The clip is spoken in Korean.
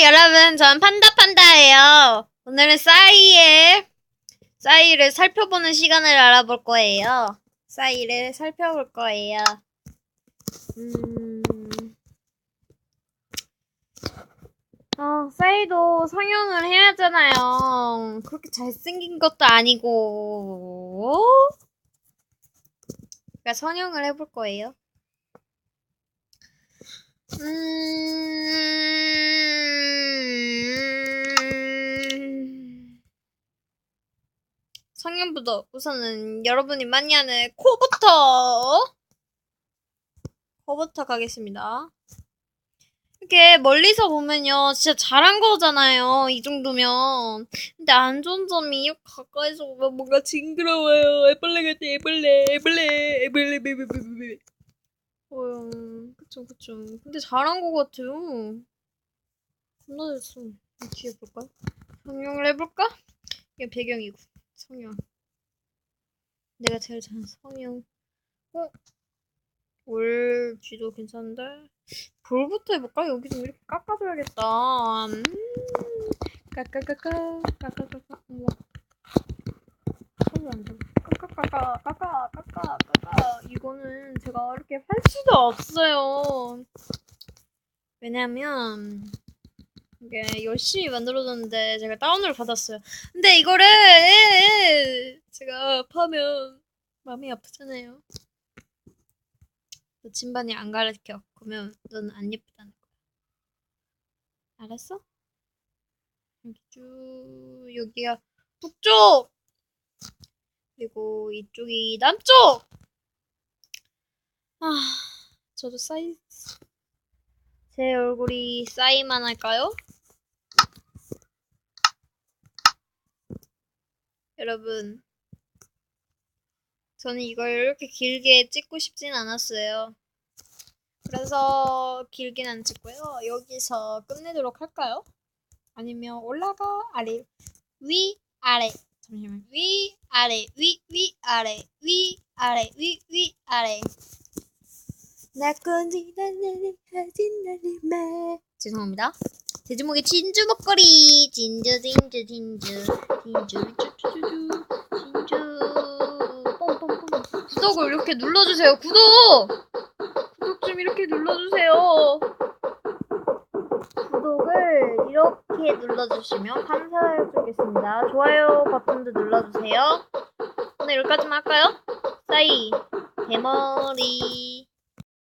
여러분. 전 판다판다예요. 오늘은 싸이의, 싸이를 살펴보는 시간을 알아볼 거예요. 싸이를 살펴볼 거예요. 음. 어, 싸이도 성형을 해야 하잖아요. 그렇게 잘생긴 것도 아니고. 그러니까 성형을 해볼 거예요. 음... 성형부터 우선은 여러분이 많이 하는 코부터 코부터 가겠습니다. 이렇게 멀리서 보면요 진짜 잘한 거잖아요 이 정도면 근데 안 좋은 점이 가까이서 보면 뭔가 징그러워요 애벌레 같아 애벌레 애벌레 애벌레 애벌레 어, 그쵸, 그쵸. 근데 잘한 것 같아요. 겁나 됐어. 이 뒤에 볼까요? 성형을 해볼까? 이게 배경이고, 성형. 내가 제일 잘하는 성형. 어? 올 뒤도 괜찮은데? 볼부터 해볼까? 여기 좀 이렇게 깎아줘야겠다. 음, 까까까까, 까까까까. 어머. 소리 안 들어. 까까까까, 까까, 까까, 까까. 이거는 제가 이렇게 할 수도 없어요. 왜냐면, 이게 열심히 만들어졌는데 제가 다운을 받았어요. 근데 이거를 제가 파면 마음이 아프잖아요. 너 진반이 안 가르쳐. 그러면 너는 안 예쁘다는 거야. 알았어? 여기 쭉 여기가 북쪽 그리고 이쪽이 남쪽. 아, 저도 사이 제 얼굴이 싸이만 할까요? 여러분, 저는 이걸 이렇게 길게 찍고 싶진 않았어요. 그래서 길게는 안 찍고요. 여기서 끝내도록 할까요? 아니면 올라가 아래 위 아래 잠시만 위 아래 위 위 아래 위 아래 위 위 아래 나 건지 나는 하진 나를 말 죄송합니다 돼지목에 진주 목걸이 진주 진주 진주. 진주. 쭈쭈쭈쭈 진주. 뽕뽕뽕. 구독을 이렇게 눌러주세요. 구독! 구독 좀 이렇게 눌러주세요. 구독을 이렇게 눌러주시면 감사드리겠습니다. 좋아요 버튼도 눌러주세요. 오늘 여기까지만 할까요? 싸이. 대머리